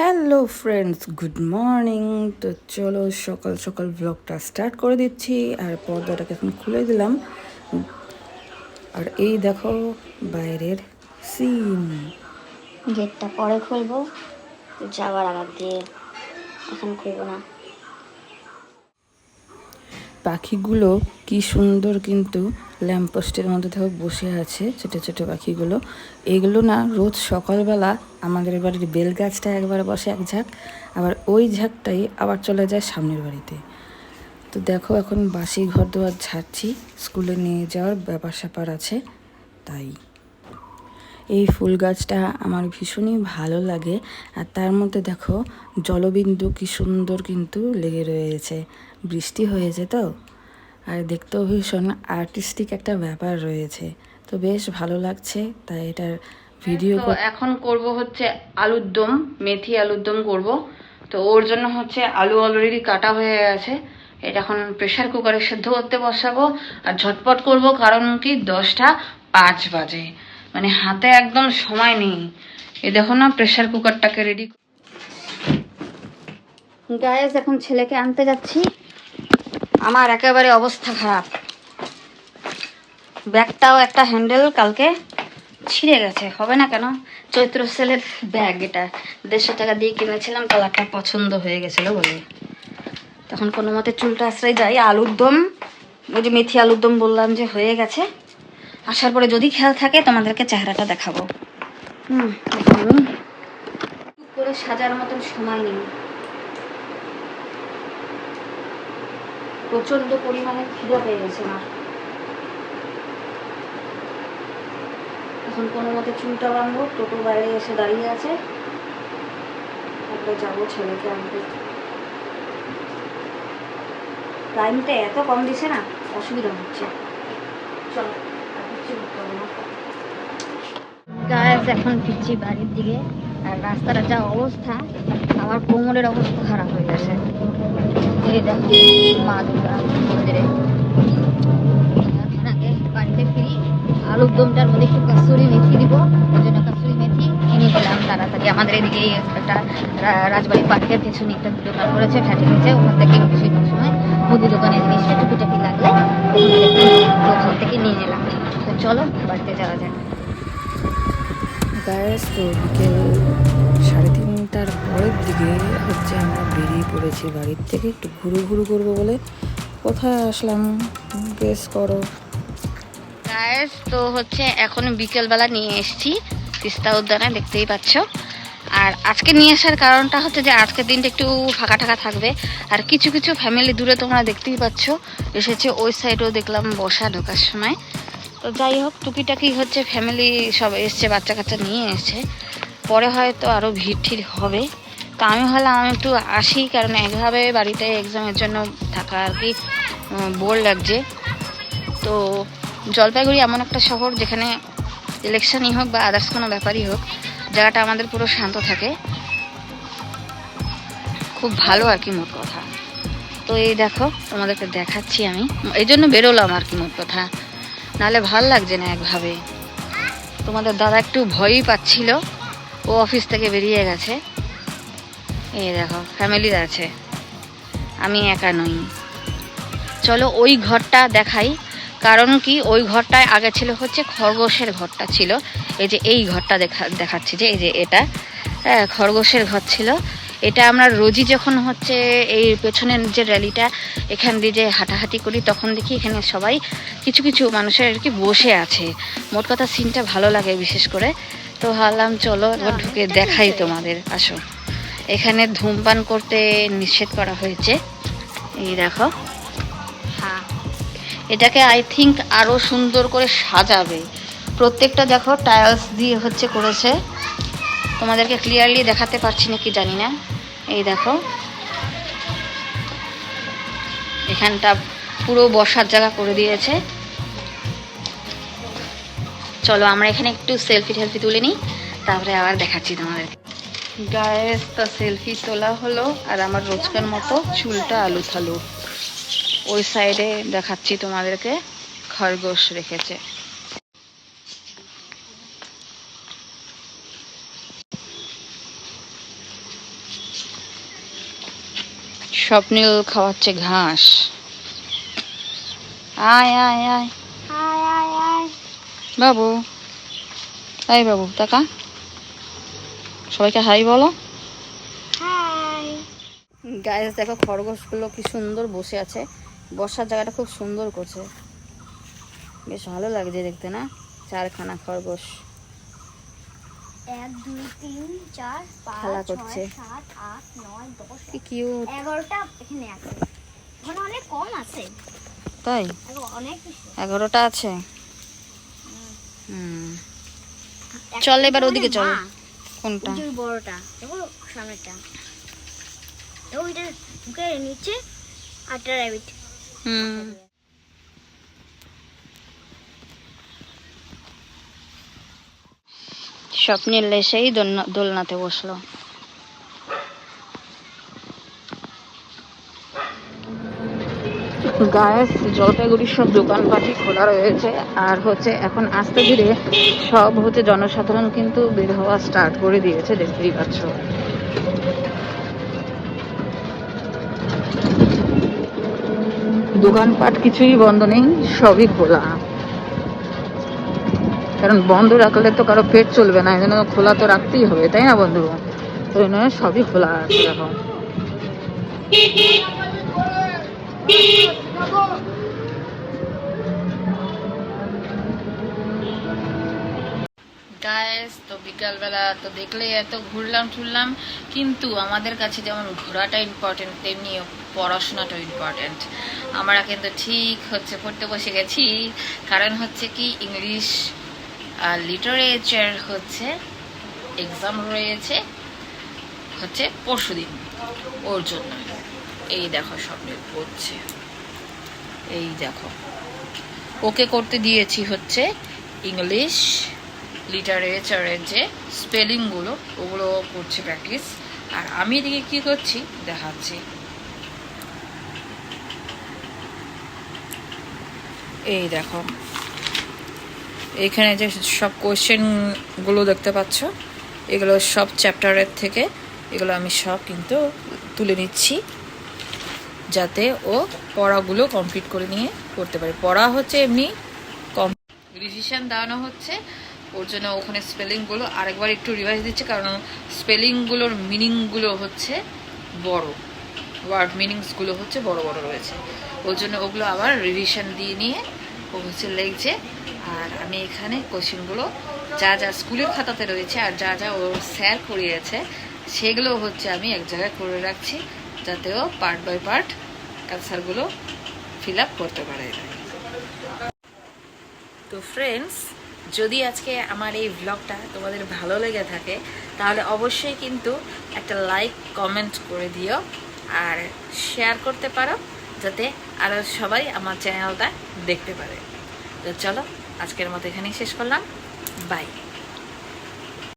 Hello friends, good morning. তো চলো সকাল সকাল ব্লগটা স্টার্ট করে দিচ্ছি, আর পর্দাটাকে এখন খুলে দিলাম। আর এই দেখো বাইরের সিন গেটটা পরে খুলবো, যাওয়ার আগে দিয়ে এখন খুলবো না। পাখিগুলো কি সুন্দর কিন্তু ল্যাম্পপোস্টের মধ্যে থেকে বসে আছে ছোটো ছোটো পাখিগুলো। এগুলো না রোজ সকালবেলা আমাদের বাড়ির বেল গাছটা একবার বসে এক ঝাঁক, আবার ওই ঝাঁকটাই আবার চলে যায় সামনের বাড়িতে। তো দেখো এখন বাসি ঘর দুয়ার ঝাড়ছি, স্কুলে নিয়ে যাওয়ার ব্যাপার স্যাপার আছে, তাই। এই ফুল গাছটা আমার ভীষণই ভালো লাগে। আর তার মধ্যে দেখো জলবিন্দু কি সুন্দর কিন্তু লেগে রয়েছে। বৃষ্টি হয়েছে তো? আর দেখতেও ভীষণ আর্টিস্টিক একটা ব্যাপার রয়েছে। তো বেশ ভালো লাগছে তাই এটার ভিডিও এখন করব হচ্ছে আলুর দম মেথি আলুর দম করব। তো ওর জন্য হচ্ছে আলু অলরেডি কাটা হয়ে গেছে। এটা এখন প্রেশার কুকারে সেদ্ধ করতে বসাবো। আর ঝটপট করব কারণ কি দশটা পাঁচ বাজে। মানে হাতে একদম সময় নেই। এ দেখো না প্রেশার কুকারটাকে রেডি গায়েস এখন ছেলেকে আনতে যাচ্ছি। আমার একেবারে অবস্থা খারাপ। ব্যাগটাও একটা হ্যান্ডেল কালকে ছিঁড়ে গেছে। হবে না কেন? চৈত্র সেলের ব্যাগ এটা। দেড়শো টাকা দিয়ে কিনেছিলাম কালারটা পছন্দ হয়ে গেছিল বলে। তখন কোনো মতে চুলটা আশ্রয় যাই আলুর দম ওই যে মেথি আলুর দম বললাম যে হয়ে গেছে। আসার পরে যদি খেয়াল থাকে তোমাদেরকে চেহারাটা দেখাবো। হুম করে সাজার মতন সময় নেই। প্রচণ্ড পরিমাণে খিদে পেয়ে গেছে আমার এখন কোনো মতে চুলটা বাঁধবো টোটো বাইরে এসে দাঁড়িয়ে আছে। তারপরে যাব ছেলেকে আনতে। টাইমটা এত কম দিছে না অসুবিধা হচ্ছে। চলো। গাছ এখন ফিরছি বাড়ির দিকে। আর রাস্তার যা অবস্থা, আমার কোমরের অবস্থা খারাপ হয়ে গেছে। বাড়িতে ফিরি আলুর দমটার মধ্যে একটু কাসুরি মেথি দিব। ওই জন্য কাসুরি মেথি কিনে গেলাম তাড়াতাড়ি। আমাদের এদিকে একটা রাজবাড়ি পার্কের পেছনে একটা দোকান করেছে ফ্যাটি নিচে ওখান থেকে সময় মুদি দোকানের জিনিসটা টুকিটাকি লাগলে ওখান থেকে চলো বাড়িতে যাওয়া যাক। গায়েস তো বিকেল সাড়ে তিনটার পরের দিকে হচ্ছে আমরা বেরিয়ে পড়েছি বাড়ির থেকে একটু ঘুরু ঘুরু করব বলে। কোথায় আসলাম? গেস করো। গায়েস তো হচ্ছে এখন বিকেলবেলা নিয়ে এসেছি তিস্তা উদ্যানে দেখতেই পাচ্ছ। আর আজকে নিয়ে আসার কারণটা হচ্ছে যে আজকের দিনটা একটু ফাঁকা টাকা থাকবে। আর কিছু কিছু ফ্যামিলি দূরে তোমরা দেখতেই পাচ্ছ। এসেছে ওই সাইডেও দেখলাম বসা ঢোকার সময়। তো যাই হোক, টুকিটাকি হচ্ছে ফ্যামিলি সব এসছে বাচ্চা কাচ্চা নিয়ে এসছে। পরে হয়তো আরও ভিড় ঠিড় হবে। তো আমি ভাবলাম আমি একটু আসি, কারণ একভাবে বাড়িতে এক্সামের জন্য থাকা আর কি বোর লাগছে। তো জলপাইগুড়ি এমন একটা শহর যেখানে ইলেকশনই হোক বা আদার্স কোনো ব্যাপারই হোক, জায়গাটা আমাদের পুরো শান্ত থাকে। খুব ভালো আর কি মোট কথা। তো এই দেখো, তোমাদেরকে দেখাচ্ছি আমি। এই জন্য বেরোলাম আর কি মোট কথা। নাহলে ভালো লাগছে না একভাবে। তোমাদের দাদা একটু ভয়ই পাচ্ছিল। ও অফিস থেকে বেরিয়ে গেছে। এই দেখো ফ্যামিলি আছে। আমি একা নই। চলো ওই ঘরটা দেখাই। কারণ কি, ওই ঘরটায় আগে ছিল হচ্ছে খরগোশের ঘরটা ছিল। এই যে এই ঘরটা দেখা, দেখাচ্ছি যে, এই যে এটা। হ্যাঁ খরগোশের ঘর ছিল। এটা আমরা রোজই যখন হচ্ছে এই পেছনের যে র্যালিটা এখান দিয়ে যে হাঁটাহাঁটি করি তখন দেখি এখানে সবাই কিছু কিছু মানুষের আর কি বসে আছে। মোট কথা সিনটা ভালো লাগে বিশেষ করে। তো ভাবলাম চলো একবার ঢুকে দেখাই তোমাদের আসো। এখানে ধূমপান করতে নিষেধ করা হয়েছে। এই দেখো। হ্যাঁ। এটাকে আই থিঙ্ক আরও সুন্দর করে সাজাবে। প্রত্যেকটা দেখো টাইলস দিয়ে হচ্ছে করেছে। তোমাদেরকে ক্লিয়ারলি দেখাতে পারছি না কি জানি না। এই দেখো। এখানটা পুরো বসার জায়গা করে দিয়েছে। চলো আমরা এখানে একটু সেলফি টেলফি তুলে নিই, তারপরে আবার দেখাচ্ছি তোমাদেরকে গায়ে তো সেলফি তোলা হলো, আর আমার রোজকার মতো চুলটা আলু থালু। ওই সাইডে দেখাচ্ছি তোমাদেরকে, খরগোশ রেখেছে। স্বপ্নীল খাওয়াচ্ছে ঘাস। আয় আয় আয়। আয় আয় আয়। বাবু। তাই বাবু টাকা। সবাইকে হাই বলো। হাই। গায়ে দেখো খরগোশগুলো কি সুন্দর বসে আছে। বসার জায়গাটা খুব সুন্দর করছে। বেশ ভালো লাগছে দেখতে না? চারখানা খরগোশ। এক দুই তিন চার পাঁচ খেলা ছয়। সাত আট নয় দশ কিউট এগারোটা এখানে আছে। ওখানে অনেক কম আছে। তাই? অনেক এগারোটা আছে? হুম। চল এবার মানে ওদিকে চল। মা, কোনটা? বড়টা। দেখো সামনেটা ওইটা নিচে আটটা র্যাবিট হুম। স্বপ্নের লেসেই দোলনা- দোলনাতে বসল। গায়েস জলপাইগুড়ির সব দোকানপাটি খোলা রয়েছে। আর হচ্ছে এখন আস্তে ধীরে সব হচ্ছে জনসাধারণ কিন্তু বের হওয়া স্টার্ট করে দিয়েছে, দেখতেই পাচ্ছ। দোকানপাট কিছুই বন্ধ নেই, সবই খোলা। কারণ বন্ধ রাখলে তো কারও পেট চলবে না এই জন্য খোলা তো রাখতেই হবে, তাই না বন্ধু? তো জন্য সবই খোলা আছে দেখো গায়েস তো বিকালবেলা তো দেখলেই এত ঘুরলাম টুরলাম, কিন্তু আমাদের কাছে যেমন ঘোরাটা ইম্পর্টেন্ট তেমনি পড়াশোনাটাও ইম্পর্টেন্ট আমরা কিন্তু ঠিক হচ্ছে, পড়তে বসে গেছি। কারণ হচ্ছে কি ইংলিশ আর লিটারেচার হচ্ছে এক্সাম রয়েছে, হচ্ছে পরশুদিন ওর জন্য। এই দেখো স্বপ্নে পড়ছে এই দেখো। ওকে করতে দিয়েছি হচ্ছে ইংলিশ লিটারেচারের যে স্পেলিংগুলো ওগুলো করছে প্র্যাকটিস আর আমি এদিকে কি করছি? দেখাচ্ছি। এই দেখো। এখানে যে সব কোয়েশ্চেনগুলো দেখতে পাচ্ছ, এগুলো সব চ্যাপ্টারের থেকে, এগুলো আমি সব কিন্তু তুলে নিচ্ছি, যাতে ও পড়াগুলো কমপ্লিট করে নিয়ে করতে পারে। পড়া হচ্ছে এমনি কম রিভিশন দেওয়ানো হচ্ছে, ওর জন্য ওখানে স্পেলিংগুলো আরেকবার একটু রিভাইজ দিচ্ছে, কারণ স্পেলিংগুলোর মিনিংগুলো হচ্ছে বড়। ওয়ার্ড মিনিংসগুলো হচ্ছে বড় বড় রয়েছে। ওর জন্য ওগুলো আবার রিভিশন দিয়ে নিয়ে ও হচ্ছে লিখছে আর আমি এখানে কোশ্চেনগুলো যা যা স্কুলের খাতাতে রয়েছে আর যা যা ও স্যার করিয়েছে, সেগুলো হচ্ছে আমি এক জায়গায় করে রাখছি যাতে ও পার্ট বাই পার্ট অ্যান্সারগুলো ফিল আপ করতে পারে। তো ফ্রেন্ডস যদি আজকে আমার এই ব্লগটা তোমাদের ভালো লেগে থাকে, তাহলে অবশ্যই কিন্তু একটা লাইক কমেন্ট করে দিও আর শেয়ার করতে পারো, যাতে আরও সবাই আমার চ্যানেলটা দেখতে পারে। তো চলো আজকের মতো এখানেই শেষ করলাম। বাই